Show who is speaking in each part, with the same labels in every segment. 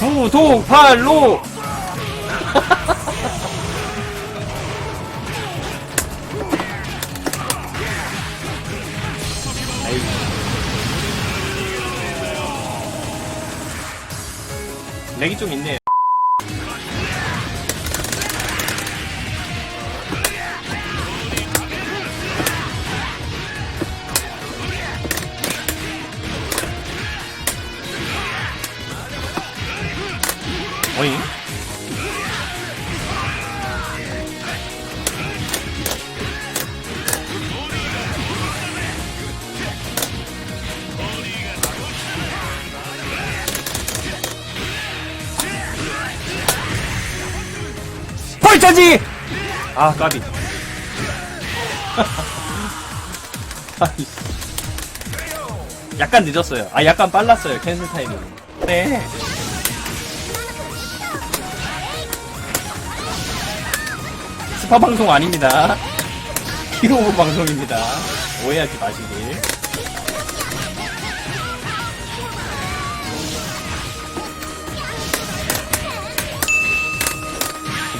Speaker 1: 구독 팔로 에이. 렉이 좀 있네. 어이? 펄차지! 아, 까비. 아이. 약간 늦었어요. 아, 약간 빨랐어요. 캔슬 타이밍. 네. 스파 방송 아닙니다. 히로우 방송입니다. 오해하지 마시길.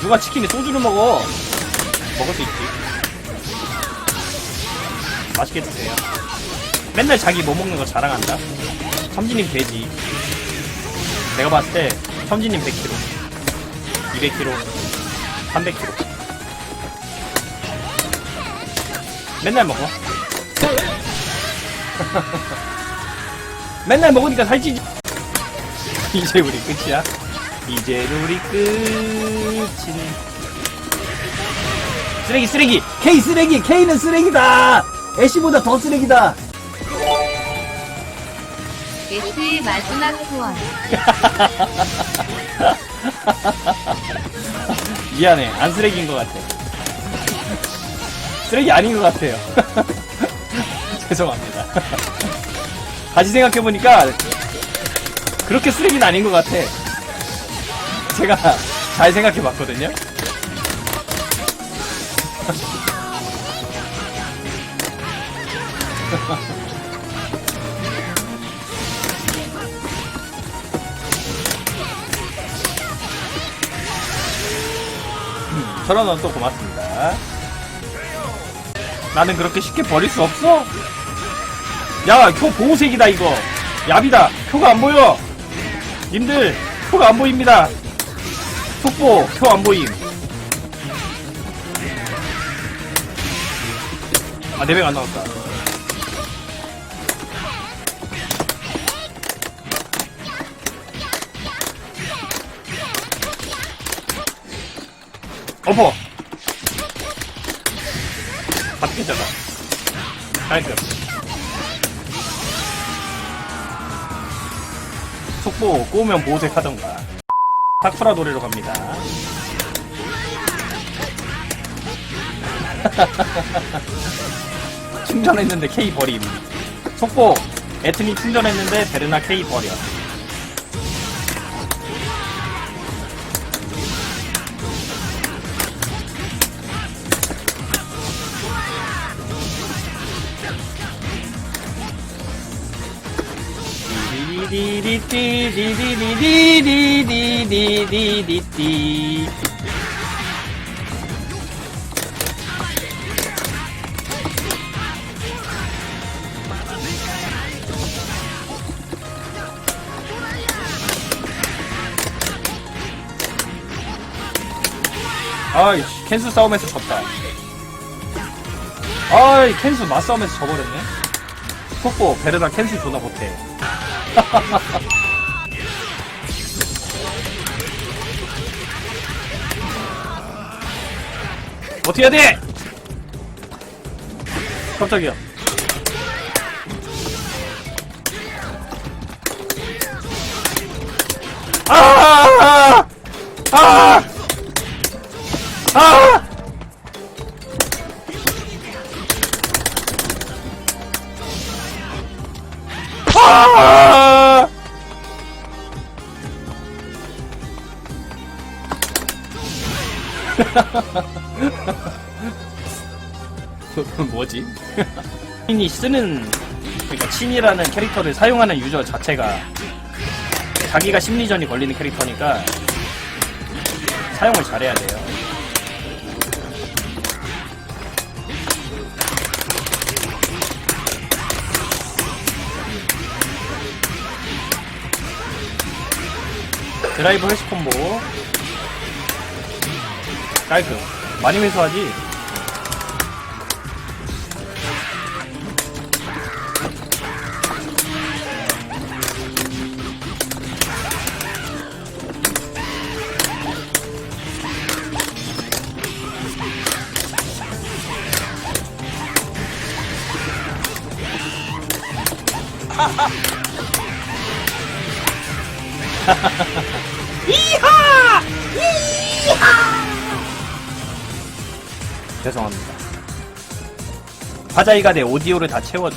Speaker 1: 누가 치킨에 소주를 먹어? 먹을 수 있지. 맛있게 드세요. 맨날 자기 뭐 먹는 거 자랑한다. 삼진님 돼지. 내가 봤을 때 삼진님 100kg, 200kg, 300kg. 맨날 먹어. 맨날 먹으니까 살찌지. 이제 우리 끝이야. 이제 우리 끝인. 쓰레기 쓰레기 K 쓰레기 K는 쓰레기다. 애쉬보다 더 쓰레기다.
Speaker 2: S의 마지막 소원.
Speaker 1: 미안해 안 쓰레기인 것 같아. 쓰레기 아닌 것 같아요. 죄송합니다. 다시 생각해보니까 그렇게 쓰레기는 아닌 것 같아. 제가 잘 생각해봤거든요. 천원 원 또 고맙습니다. 나는 그렇게 쉽게 버릴 수 없어? 야, 표 보호색이다, 이거. 얍이다. 표가 안 보여. 님들, 표가 안 보입니다. 속보, 표 안 보임. 아, 내백 안 나왔다. 어퍼! 바뀌잖아. 나이스. 속보 꼬우면 보호색 하던가. 타쿠라 노래로 갑니다. 충전했는데 K 버림. 속보 에트니 충전했는데 베르나 K 버려. 디디디디디디디디디디디디디디디 아이 캔수 싸움에서 졌다 아이 캔수 맞싸움에서 져버렸네 속보 베르나 캔수 존나 못해 어떻게 해야 돼? 깜짝이야. 아! 아! 아! 아! 뭐지? 신이 쓰는 그러니까 친이라는 캐릭터를 사용하는 유저 자체가 자기가 심리전이 걸리는 캐릭터니까 사용을 잘해야 돼요. 드라이브 헬스 콤보 깔끔 많이 회수하지 이하! 이하! 죄송합니다. 화자이가 내 오디오를 다 채워줘.